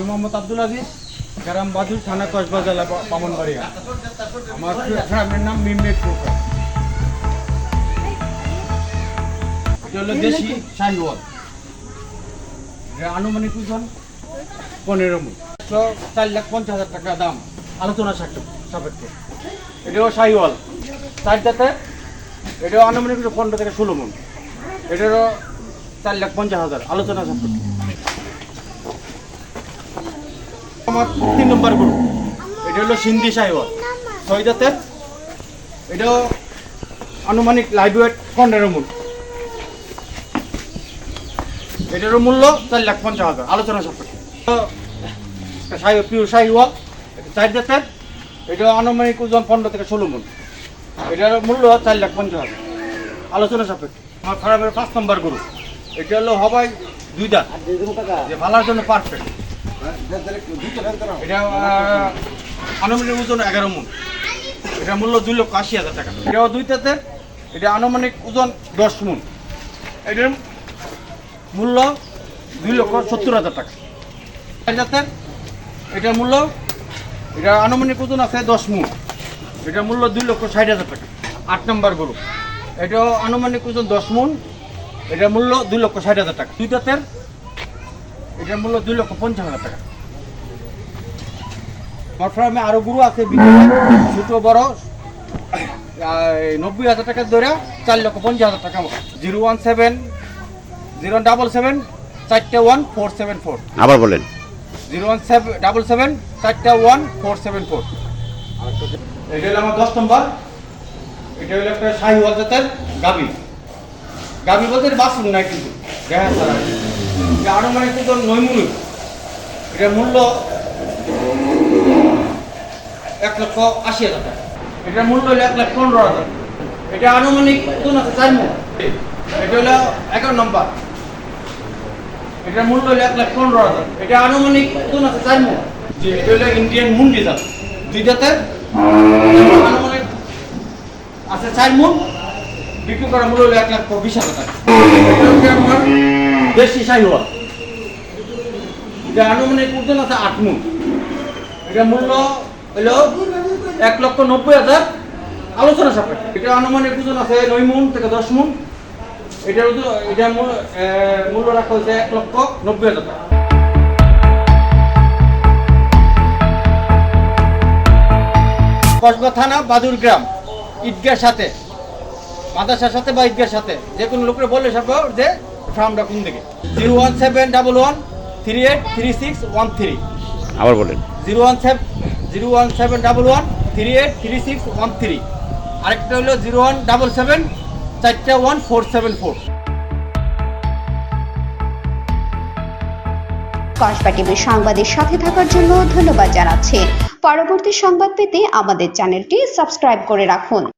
আমি মোহাম্মদ আব্দুল আজিজ গ্রাম বাদুর থানা কসবা জেলা বামনবাড়িয়া। আমার ফ্যামিলির নাম প্রকার এটা হলো দেশি শাহিওয়াল আনুমানিক ওজন পনেরো মুখ চার লাখ পঞ্চাশ হাজার টাকা দাম। আলোচনা সাপেক্ষে এটাও শাহিওয়াল চার জাতে এটাও আনুমানিক পনেরো থেকে ষোলো মন এটারও চার লাখ পঞ্চাশ হাজার। আলোচনা সাপেক্ষে। আমার তিন নম্বর গ্রুপ এটা হলো সিন্ধি সাহেবর। ছয় জাতের এটাও আনুমানিক লাইভ ওয়েট পনেরো মূল। এটারও মূল্য চার লাখ পঞ্চাশ হাজার, আলোচনা সাপেক্ষে। পিওর শাহিওয়াল চার জাতের। এটাও আনুমানিক ওজন পনেরো থেকে ষোলো মূল। এটার মূল্য চার লাখ পঞ্চাশ হাজার, আলোচনা সাপেক্ষে। আমার খারাপের পাঁচ নম্বর গ্রুপ এটা হলো হবাই দুই দাঁত যে ভালার জন্য পারফেক্ট এটা আনুমানিক ওজন এগারো মন। এটা মূল্য দুই লক্ষ আশি হাজার টাকা। এটাও দুইটাতে এটা আনুমানিক ওজন দশ মন। এটার মূল্য দুই লক্ষ সত্তর হাজার টাকা। এটাতে এটার মূল্য, এটা আনুমানিক ওজন আছে দশ মন। এটার মূল্য দুই লক্ষ ষাট হাজার টাকা। আট নম্বর গরু। এটাও আনুমানিক ওজন দশ মন। এটার মূল্য দুই লক্ষ ষাট হাজার টাকা। দুইটাতে এটার মূল্য দুই লক্ষ পঞ্চাশ হাজার টাকা। আমার ফার্মে আরও গরু আছে ছোট বড়। এই নব্বই হাজার টাকা ধরে চার লক্ষ পঞ্চাশ হাজার টাকা zero one seven zero double seven চারটে ওয়ান ফোর সেভেন ফোর। আবার বলেন। Zero one seven double seven চারটে ওয়ান ফোর সেভেন ফোর। এটা হলো আমার দশ নম্বর। এটা হলো একটা শাহিওয়াল জাতের গাবি গাবি বলতে বাসুন নাই কিন্তু। দেখা ছাড়া আনুমানিক কিন্তু নৈমুনি এটার মূল্য এক লক্ষ আশি হাজার টাকা। এটার মূল্য হলো এক লাখ পনেরো হাজার। এটা আনুমানিক ওজন আছে চার মুখ এটা হলো এগারো নম্বর। এটার মূল্য হলো এক লাখ পনেরো হাজার। এটা আনুমানিক ওজন আছে চার মুখ যে এটা হলো ইন্ডিয়ান মুন্ডি জাত দুই আনুমানিক আছে চার মুখ বিক্রি করার মূল্য হলো এক লাখ বিশ হাজার টাকা। দেশি শাহিওয়াল। এটা আনুমানিক ওজন আছে আট মুখ এটা মূল্য হলো এক লক্ষ নব্বই হাজার আলোচনা সাপেক্ষে। এটা আনুমানিক ওজন আছে নয় মুন থেকে দশ মুন। এটার এটা মূল্য রাখা হয়েছে এক লক্ষ নব্বই হাজার কসবা থানা বাদুর গ্রাম, ঈদগার সাথে, মাদ্রাসার সাথে বা ঈদগার সাথে, যে কোনো লোকের বললে সব যে ফার্মটা কোন দিকে। Zero one seven double one three eight three six one three. আবার বলেন। Zero one seven zero one seven double one three eight three six one three. আরেকটা হলো জিরো ওয়ান ডাবল সেভেন চারটা one four seven four. Kasba টিভির সংবাদের সাথে থাকার জন্য ধন্যবাদ জানাচ্ছি। পরবর্তী সংবাদ পেতে আমাদের চ্যানেলটি সাবস্ক্রাইব করে রাখুন।